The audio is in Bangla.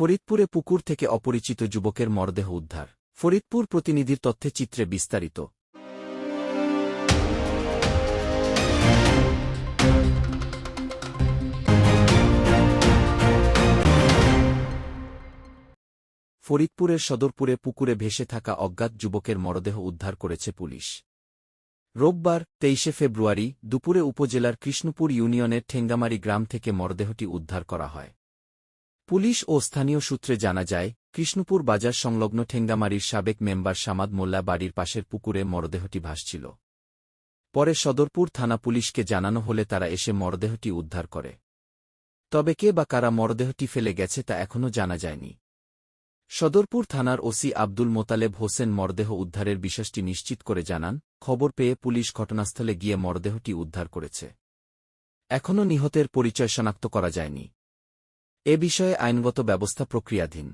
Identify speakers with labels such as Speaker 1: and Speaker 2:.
Speaker 1: ফরিদপুরে পুকুর থেকে অপরিচিত যুবকের মরদেহ উদ্ধার। ফরিদপুর প্রতিনিধির তথ্যে চিত্রে বিস্তারিত। ফরিদপুরের সদরপুরে পুকুরে ভেসে থাকা অজ্ঞাত যুবকের মরদেহ উদ্ধার করেছে পুলিশ। রোববার, তেইশে ফেব্রুয়ারি, দুপুরে উপজেলার কৃষ্ণপুর ইউনিয়নের ঠেঙ্গামারি গ্রাম থেকে মরদেহটি উদ্ধার করা হয়। পুলিশ ও স্থানীয় সূত্রে জানা যায়, কৃষ্ণপুর বাজার সংলগ্ন ঠেঙ্গামারির সাবেক মেম্বার সামাদ মোল্লা বাড়ির পাশের পুকুরে মরদেহটি ভাসছিল। পরে সদরপুর থানা পুলিশকে জানানো হলে তারা এসে মরদেহটি উদ্ধার করে। তবে কে বা কারা মরদেহটি ফেলে গেছে তা এখনও জানা যায়নি। সদরপুর থানার ওসি আব্দুল মোতালেব হোসেন মরদেহ উদ্ধারের বিষয়টি নিশ্চিত করে জানান, খবর পেয়ে পুলিশ ঘটনাস্থলে গিয়ে মরদেহটি উদ্ধার করেছে। এখনও নিহতের পরিচয় শনাক্ত করা যায়নি। এ বিষয়ে আইনগত ব্যবস্থা প্রক্রিয়াধীন।